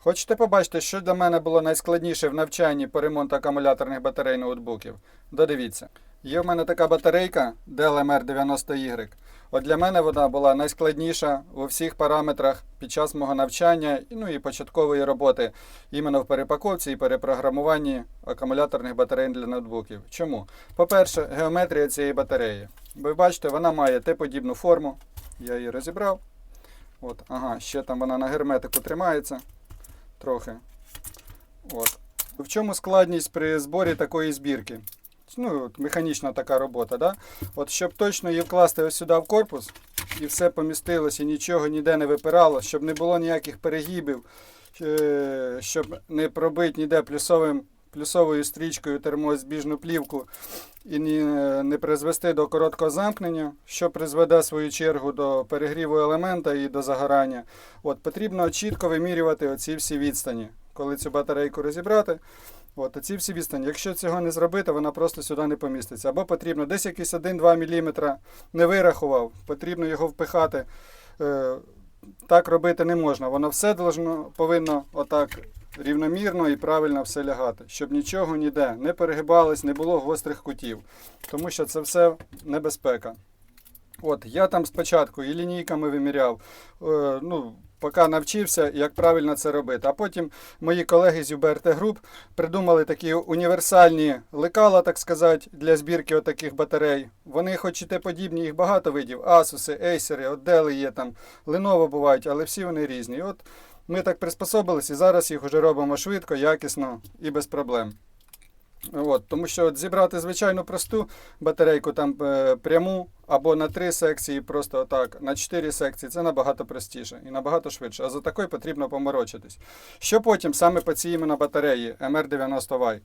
Хочете побачити, що для мене було найскладніше в навчанні по ремонту акумуляторних батарей ноутбуків? Додивіться. Є в мене така батарейка DLMR 90Y. От для мене вона була найскладніша у всіх параметрах під час мого навчання ну і початкової роботи іменно в перепаковці і перепрограмуванні акумуляторних батарей для ноутбуків. Чому? По-перше, геометрія цієї батареї. Ви бачите, вона має Т-подібну форму. Я її розібрав. От, ага, ще там вона на герметику тримається трохи. От. В чому складність при зборі такої збірки? Ну, от механічна така робота, да? От щоб точно її вкласти ось сюди в корпус, і все помістилося, нічого ніде не випирало, щоб не було ніяких перегибів, е, щоб не пробити ніде плюсовим, плюсовою стрічкою термозбіжну плівку і не, призвести до короткого замкнення, що призведе в свою чергу до перегріву елемента і до загорання. От, потрібно чітко вимірювати оці всі відстані. Коли цю батарейку розібрати, от, оці всі відстані. Якщо цього не зробити, вона просто сюди не поміститься. Або потрібно десь якийсь 1-2 мм не вирахував, потрібно його впихати. Е, так робити не можна. Воно все повинно отак рівномірно і правильно все лягати, щоб нічого ніде не перегибалось, не було гострих кутів. Тому що це все небезпека. От, я там спочатку і лінійками виміряв, е, ну, поки навчився, як правильно це робити. А потім мої колеги з UBRT Group придумали такі універсальні лекала, так сказати, для збірки отаких батарей. Вони, хоч і те подібні, їх багато видів. Asus, Acer, Dell є там, Lenovo бувають, але всі вони різні. От ми так приспособились і зараз їх вже робимо швидко, якісно і без проблем. От, тому що от зібрати звичайну просту батарейку там е, пряму або на три секції, просто так, на чотири секції, це набагато простіше і набагато швидше. А за такою потрібно поморочитись. Що потім саме по цій іменно батареї MR90Y?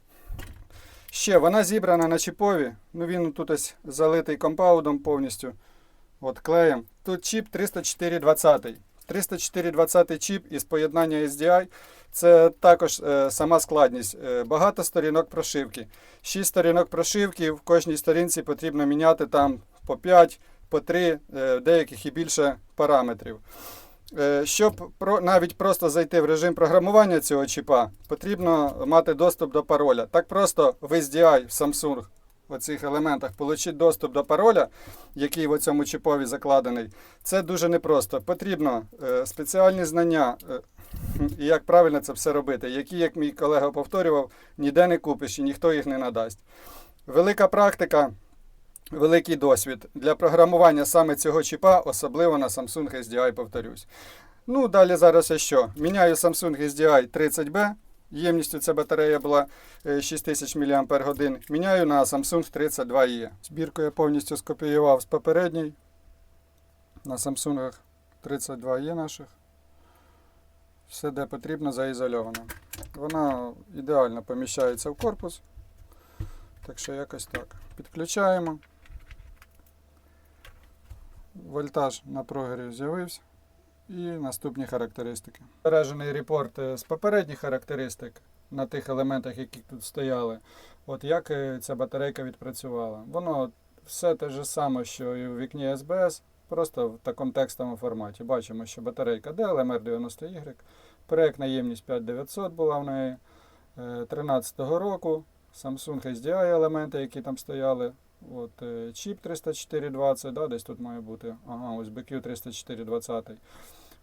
Ще вона зібрана на чіпові. Ну він тут ось залитий компаудом повністю. От клеєм. Тут чіп 30420. 30420 чіп із поєднання SDI. Це також е, сама складність. Е, багато сторінок прошивки. 6 сторінок прошивки. В кожній сторінці потрібно міняти там по 5, по 3, е, деяких і більше параметрів. Щоб навіть просто зайти в режим програмування цього чіпа, потрібно мати доступ до пароля. Так просто в SDI в Samsung в цих елементах отримати доступ до пароля, який в цьому чіпові закладений, це дуже непросто. Потрібно е, спеціальні знання, е, і як правильно це все робити, які, як мій колега повторював, ніде не купиш і ніхто їх не надасть. Велика практика. Великий досвід для програмування саме цього чіпа, особливо на Samsung SDI, повторюсь. Ну, далі зараз я що? Міняю Samsung SDI 30B. Ємністю ця батарея була е, 6000 мАч. Міняю на Samsung 32E. Збірку я повністю скопіював з попередньої. На Samsung 32E наших. Все де потрібно заізольовано. Вона ідеально поміщається в корпус. Так що якось так. Підключаємо. Вольтаж на прогрів з'явився. І наступні характеристики. Збережений репорт е, з попередніх характеристик на тих елементах, які тут стояли. От як е, ця батарейка відпрацювала. Воно все те ж саме, що і в вікні SBS, просто в такому текстовому форматі. Бачимо, що батарейка DLMR 90Y, проєктна ємність 5900 була в неї 13-го року. Samsung SDI елементи, які там стояли. От, е, чіп 30420, да, десь тут має бути. Ага, ось BQ 30420.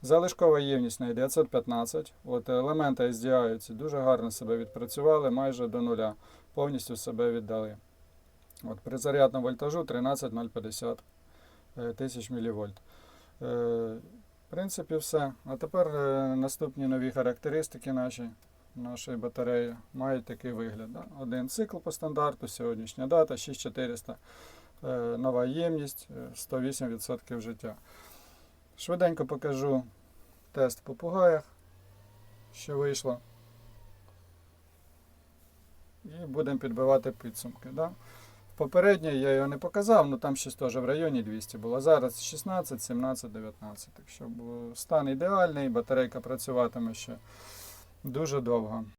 Залишкова ємність на 915. От елементи SDI ці дуже гарно себе відпрацювали, майже до нуля. Повністю себе віддали. От, при зарядному вольтажу 13050 е, тисяч мВ. Е, в принципі, все. А тепер наступні нові характеристики наші нашої батареї мають такий вигляд. Да? Один цикл по стандарту, сьогоднішня дата 6400, е, нова ємність, е, 108% життя. Швиденько покажу тест в попугаях, що вийшло. І будемо підбивати підсумки. Да? Попередньо я його не показав, але там щось теж в районі 200 було. Зараз 16, 17, 19. Так що стан ідеальний, батарейка працюватиме ще дуже довго.